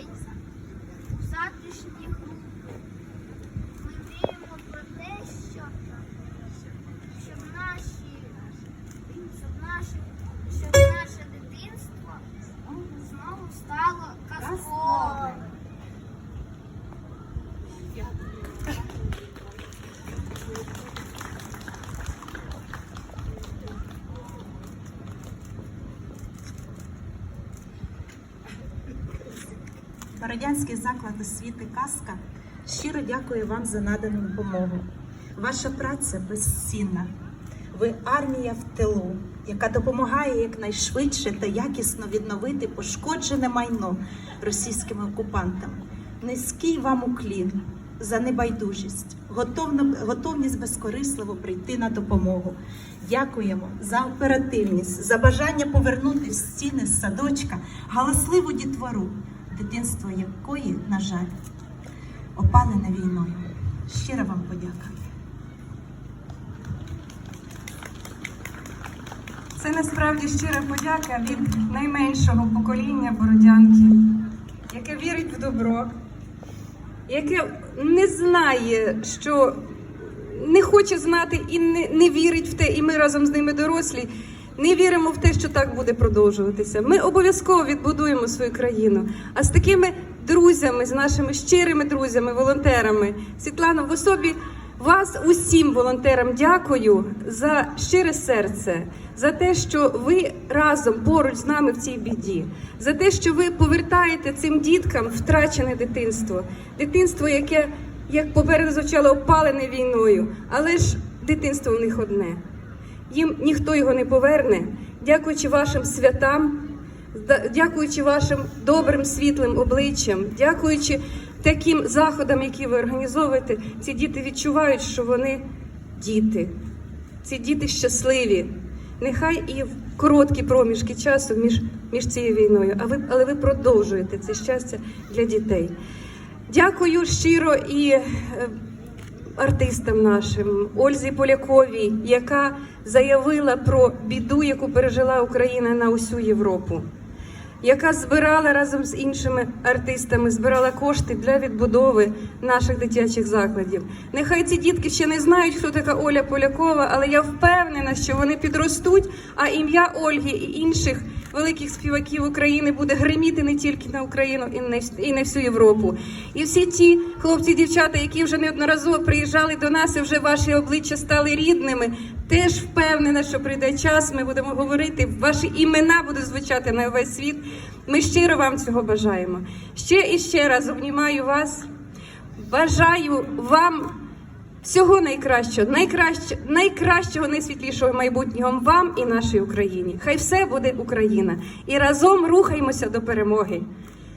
відбувається у завтрашній групі. Ми віримо про те, що щоб наші, щоб наші, щоб наше дитинство знову стало казковим. Бородянський заклад освіти Казка щиро дякую вам за надану допомогу. Ваша праця безцінна. Ви армія в тилу, яка допомагає якнайшвидше та якісно відновити пошкоджене майно російськими окупантами. Низький вам уклін за небайдужість, готовність безкорисливо прийти на допомогу. Дякуємо за оперативність, за бажання повернути в стіни садочка галасливу дітвору, дитинство якої, на жаль, опалене війною. Щира вам подяка. Це насправді щира подяка від найменшого покоління бородянки, яке вірить в добро, яке не знає, що не хоче знати і не, не вірить в те, і ми разом з ними дорослі. Не віримо в те, що так буде продовжуватися. Ми обов'язково відбудуємо свою країну. А з такими друзями, з нашими щирими друзями, волонтерами, Світлано, в особі вас усім волонтерам дякую за щире серце, за те, що ви разом поруч з нами в цій біді, за те, що ви повертаєте цим діткам втрачене дитинство, дитинство, яке як попереду звучало опалене війною, але ж дитинство в них одне. Їм ніхто його не поверне, дякуючи вашим святам, дякуючи вашим добрим світлим обличчям, дякуючи таким заходам, які ви організовуєте, ці діти відчувають, що вони діти. Ці діти щасливі. Нехай і в короткі проміжки часу між, між цією війною, а ви, але ви продовжуєте це щастя для дітей. Дякую щиро і е, артистам нашим, Ользі Поляковій, яка заявила про біду, яку пережила Україна на усю Європу, яка збирала разом з іншими артистами, збирала кошти для відбудови наших дитячих закладів. Нехай ці дітки ще не знають, хто така Оля Полякова, але я впевнена, що вони підростуть, а ім'я Ольги і інших великих співаків України буде гриміти не тільки на Україну і на, і на всю Європу. І всі ті хлопці, дівчата, які вже неодноразово приїжджали до нас, і вже ваші обличчя стали рідними. Теж впевнена, що прийде час, ми будемо говорити, ваші імена будуть звучати на весь світ. Ми щиро вам цього бажаємо. Ще і ще раз обнімаю вас. Бажаю вам всього найкращого, найкраще, найкращого, найсвітлішого майбутнього вам і нашій Україні. Хай все буде Україна. І разом рухаємося до перемоги.